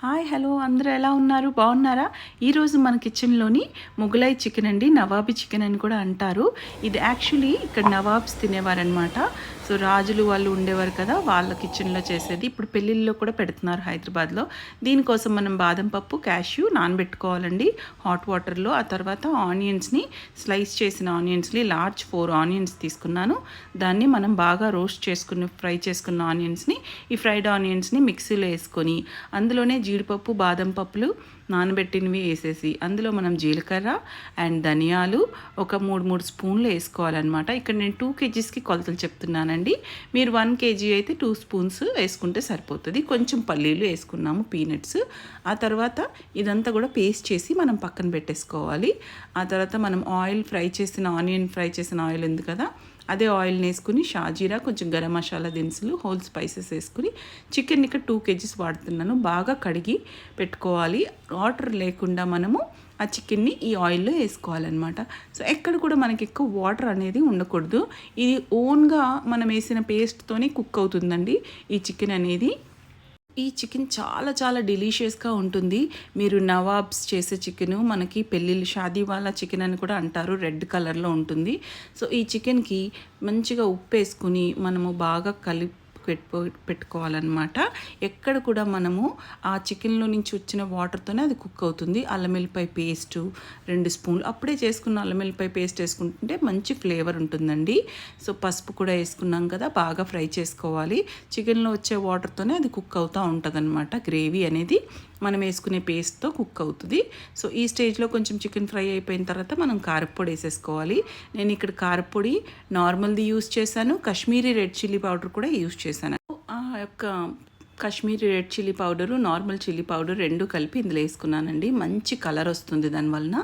Hi hello అందరూ ఎలా ఉన్నారు? బాగున్నారా? ఈరోజు మన కిచెన్లోని మొగలై చికెన్ అండి నవాబీ చికెన్ అని కూడా అంటారు. ఇది యాక్చువల్లీ ఇక్కడ నవాబ్స్ తినేవారనమాట సో రాజులు వాళ్ళు ఉండేవారు కదా వాళ్ళ కిచెన్లో చేసేది. ఇప్పుడు పెళ్ళిళ్ళలో కూడా పెడుతున్నారు హైదరాబాద్లో. దీనికోసం మనం బాదం పప్పు క్యాష్యూ నానబెట్టుకోవాలండి. హాట్ వాటర్లో. ఆ తర్వాత ఆనియన్స్ని స్లైస్ చేసిన ఆనియన్స్ని లార్జ్ ఫోర్ ఆనియన్స్ తీసుకున్నాను. దాన్ని మనం బాగా రోస్ట్ చేసుకుని ఫ్రై చేసుకున్న ఆనియన్స్ని ఈ ఫ్రైడ్ ఆనియన్స్ని మిక్సీలో వేసుకొని అందులోనే జీడిపప్పు బాదం పప్పులు నానబెట్టినవి వేసేసి అందులో మనం జీలకర్ర అండ్ ధనియాలు ఒక మూడు మూడు స్పూన్లు వేసుకోవాలన్నమాట. ఇక్కడ నేను టూ కేజీస్కి కొలతలు చెప్తున్నానండి. మీరు వన్ కేజీ అయితే టూ స్పూన్స్ వేసుకుంటే సరిపోతుంది. కొంచెం పల్లీలు వేసుకున్నాము పీనట్స్. ఆ తర్వాత ఇదంతా కూడా పేస్ట్ చేసి మనం పక్కన పెట్టేసుకోవాలి. ఆ తర్వాత మనం ఆయిల్ ఫ్రై చేసిన ఆనియన్ ఫ్రై చేసిన ఆయిల్ ఉంది కదా అదే ఆయిల్ వేసుకుని షాజీరా కొంచెం గరం మసాలా దినుసులు హోల్ స్పైసెస్ వేసుకుని చికెన్ ఇక్కడ టూ కేజీస్ వాడుతున్నాను. బాగా కడిగి పెట్టుకోవాలి. వాటర్ లేకుండా మనము ఆ చికెన్ని ఈ ఆయిల్లో వేసుకోవాలన్నమాట. సో ఎక్కడ కూడా మనకి ఎక్కువ వాటర్ అనేది ఉండకూడదు. ఇది ఓన్గా మనం వేసిన పేస్ట్తోనే కుక్ అవుతుందండి ఈ చికెన్ అనేది. ఈ చికెన్ చాలా చాలా డెలీషియస్గా ఉంటుంది. మీరు నవాబ్స్ చేసే చికెన్ మనకి పెళ్ళిళ్ళు షాదీ వాళ్ళ చికెన్ అని కూడా అంటారు. రెడ్ కలర్లో ఉంటుంది. సో ఈ చికెన్కి మంచిగా ఉప్పు వేసుకుని మనము బాగా కలిపి పెట్టుకో పెట్టుకోవాలన్నమాట. ఎక్కడ కూడా మనము ఆ చికెన్లో నుంచి వచ్చిన వాటర్తోనే అది కుక్ అవుతుంది. అల్లం వెల్లిపాయ పేస్టు రెండు స్పూన్లు అప్పుడే చేసుకున్న అల్లమెల్లిపాయ పేస్ట్ వేసుకుంటుంటే మంచి ఫ్లేవర్ ఉంటుందండి. సో పసుపు కూడా వేసుకున్నాం కదా బాగా ఫ్రై చేసుకోవాలి. చికెన్లో వచ్చే వాటర్తోనే అది కుక్ అవుతూ ఉంటుంది గ్రేవీ అనేది. మనం వేసుకునే పేస్ట్తో కుక్ అవుతుంది. సో ఈ స్టేజ్లో కొంచెం చికెన్ ఫ్రై అయిపోయిన తర్వాత మనం కారపొడి వేసేసుకోవాలి. నేను ఇక్కడ కారపొడి నార్మల్ది యూస్ చేశాను. కాశ్మీరీ రెడ్ చిల్లీ పౌడర్ కూడా యూస్ చేశాను. ఆ యొక్క Kashmiri red chilli powder normal chilli powder రెండు కలిపి ఇందులో వేసుకున్నానండి. మంచి కలర్ వస్తుంది దానివలన.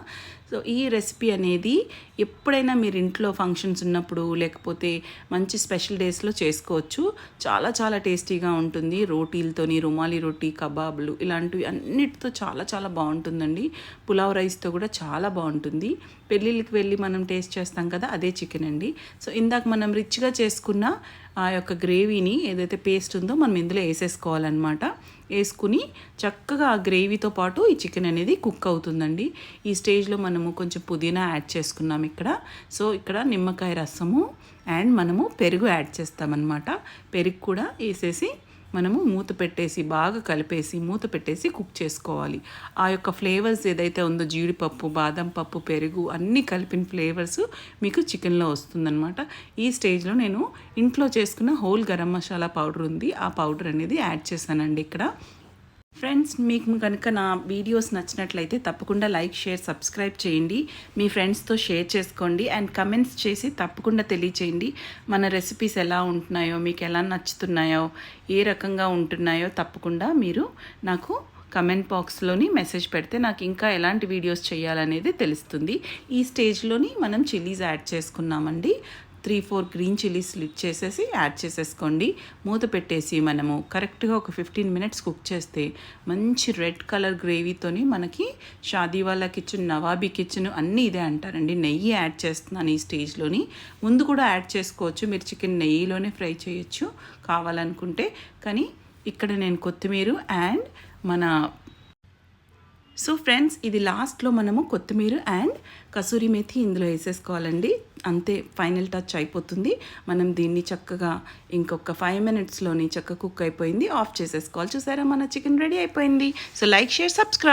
సో ఈ రెసిపీ అనేది ఎప్పుడైనా మీరు ఇంట్లో ఫంక్షన్స్ ఉన్నప్పుడు లేకపోతే మంచి స్పెషల్ డేస్లో చేసుకోవచ్చు. చాలా చాలా టేస్టీగా ఉంటుంది. రోటీలతోని రుమాలి రొట్టి కబాబులు ఇలాంటివి అన్నిటితో చాలా చాలా బాగుంటుందండి. పులావ్ రైస్తో కూడా చాలా బాగుంటుంది. పెళ్ళిళ్ళకి వెళ్ళి మనం టేస్ట్ చేస్తాం కదా అదే చికెన్ అండి. సో ఇందాక మనం రిచ్గా చేసుకున్న ఆ యొక్క గ్రేవీని ఏదైతే పేస్ట్ ఉందో మనం ఇందులో వేసేసుకోవాలన్నమాట. వేసుకుని చక్కగా ఆ గ్రేవీతో పాటు ఈ చికెన్ అనేది కుక్ అవుతుందండి. ఈ స్టేజ్లో మనము కొంచెం పుదీనా యాడ్ చేసుకున్నాం ఇక్కడ. సో ఇక్కడ నిమ్మకాయ రసము అండ్ మనము పెరుగు యాడ్ చేస్తామన్నమాట. పెరుగు కూడా వేసేసి మనము మూత పెట్టేసి బాగా కలిపేసి మూత పెట్టేసి కుక్ చేసుకోవాలి. ఆ యొక్క ఫ్లేవర్స్ ఏదైతే ఉందో జీడిపప్పు బాదం పప్పు పెరుగు అన్నీ కలిపిన ఫ్లేవర్స్ మీకు చికెన్లో వస్తుందన్నమాట. ఈ స్టేజ్లో నేను ఇంట్లో చేసుకున్న హోల్ గరం మసాలా పౌడర్ ఉంది. ఆ పౌడర్ అనేది యాడ్ చేశానండి ఇక్కడ. ఫ్రెండ్స్ మీకు కనుక నా వీడియోస్ నచ్చినట్లయితే తప్పకుండా లైక్ షేర్ సబ్స్క్రైబ్ చేయండి. మీ ఫ్రెండ్స్తో షేర్ చేసుకోండి అండ్ కమెంట్స్ చేసి తప్పకుండా తెలియచేయండి. మన రెసిపీస్ ఎలా ఉంటున్నాయో మీకు ఎలా నచ్చుతున్నాయో ఏ రకంగా ఉంటున్నాయో తప్పకుండా మీరు నాకు కమెంట్ బాక్స్లోని మెసేజ్ పెడితే నాకు ఇంకా ఎలాంటి వీడియోస్ చేయాలనేది తెలుస్తుంది. ఈ స్టేజ్లోని మనం చిల్లీస్ యాడ్ చేసుకున్నామండి. Three four green chillies slit చేసేసి యాడ్ చేసేసుకోండి. మూత పెట్టేసి మనము కరెక్ట్గా ఒక ఫిఫ్టీన్ మినిట్స్ కుక్ చేస్తే మంచి రెడ్ కలర్ గ్రేవీతోని మనకి షాదీవాలా కిచెన్ నవాబీ కిచెన్ అన్నీ ఇదే అంటారండి. నెయ్యి యాడ్ చేస్తున్నాను ఈ స్టేజ్లోని. ముందు కూడా యాడ్ చేసుకోవచ్చు. మీరు చికెన్ నెయ్యిలోనే ఫ్రై చేయొచ్చు కావాలనుకుంటే. కానీ ఇక్కడ నేను కొత్తిమీర అండ్ మన సో ఫ్రెండ్స్ ఇది లాస్ట్లో మనము కొత్తిమీర అండ్ కసూరి మెథి ఇందులో వేసేసుకోవాలండి. అంతే ఫైనల్ టచ్ అయిపోతుంది. మనం దీన్ని చక్కగా ఇంకొక ఫైవ్ మినిట్స్లోని చక్కగా కుక్ అయిపోయింది. ఆఫ్ చేసేసుకోవాలి. చూసారా మన చికెన్ రెడీ అయిపోయింది. So like share subscribe